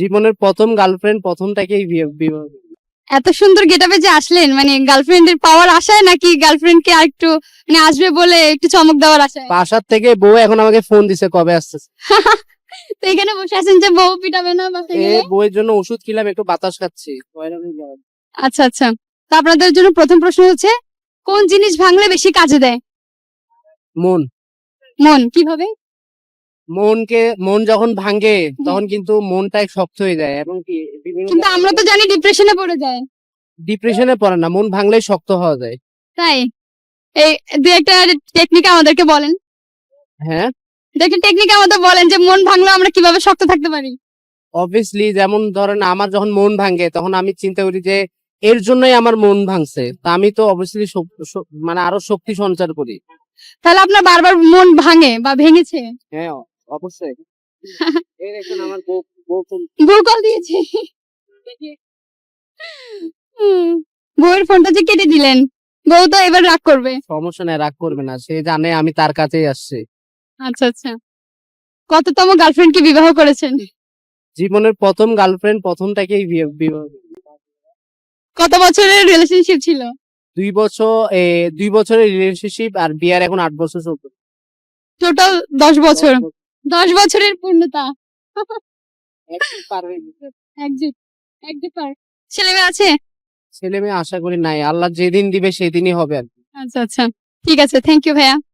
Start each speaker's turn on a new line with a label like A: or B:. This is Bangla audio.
A: জীবনের প্রথম গার্লফ্রেন্ড প্রথমটাকেই বিবাহ
B: এত সুন্দর গেটআপে যে আসলেন মানে গার্লফ্রেন্ডের পাওয়ার আশায় নাকি গার্লফ্রেন্ড কে আরেকটু মানে আসবে বলে একটু চমক দেওয়ার আশায়?
A: বাসার থেকে বউ এখন আমাকে ফোন দিছে কবে আসতেছে।
B: তো এখানে বসে আছেন যে বউ পিটাবে না বাসায়
A: এ? বউয়ের জন্য ওষুধ খেলাম একটু বাতাস খাচ্ছি।
B: আচ্ছা আচ্ছা। তো আপনাদের জন্য প্রথম প্রশ্ন হচ্ছে কোন জিনিস ভাঙলে বেশি কাজে দেয়?
A: মন।
B: মন কীভাবে?
A: মনকে মন যখন ভাঙে তখন কিন্তু মনটাই শক্ত হয়ে যায় এবং কি
B: কিন্তু আমরা তো জানি ডিপ্রেশনে পড়ে যায়।
A: ডিপ্রেশনে পড়ে না মন ভাঙলেই শক্ত হওয়া যায়।
B: তাই? এই দু একটা টেকনিক আমাদেরকে বলেন।
A: হ্যাঁ?
B: দু একটা টেকনিক আমাদের বলেন যে মন ভাঙলে আমরা কীভাবে শক্ত থাকতে পারি।
A: অবভিয়াসলি যেমন ধরেন আমার যখন মন ভাঙে তখন আমি চিন্তা করি যে এর জন্যই আমার মন ভাঙছে। তা আমি তো অবভিয়াসলি মানে আরও শক্তি সঞ্চার করি।
B: তাহলে আপনার বারবার মন ভাঙে বা ভেঙেছে?
A: হ্যাঁ অবশ্যই। এই দেখুন আমার বউ বউ
B: বউ কল দিয়েছে। বউয়ের ফোনটা যে কেটে দিলেন বউ তো এবার রাগ করবে।
A: সমস্যা নাই রাগ করবে না। সে জানে আমি তার কাছেই আসছি।
B: আচ্ছা আচ্ছা। কততম গার্লফ্রেন্ড কে বিবাহ করেছেন?
A: জীবনের প্রথম গার্লফ্রেন্ড প্রথমটাকেই বিবাহ
B: কত বছরের রিলেশনশিপ ছিল?
A: দুই বছর এ, দুই বছরের রিলেশনশিপ আর বিয়ার এখন আট বছর চলছে।
B: টোটাল দশ বছর। দশ বছরের পূর্ণতা। ছেলেমেয়ে পার। ছেলে মেয়ে আছে?
A: ছেলে মেয়ে আশা করি নাই। আল্লাহ যেদিন দিবে সেদিনই হবে আর কি।
B: আচ্ছা আচ্ছা। ঠিক আছে থ্যাংক ইউ ভাইয়া।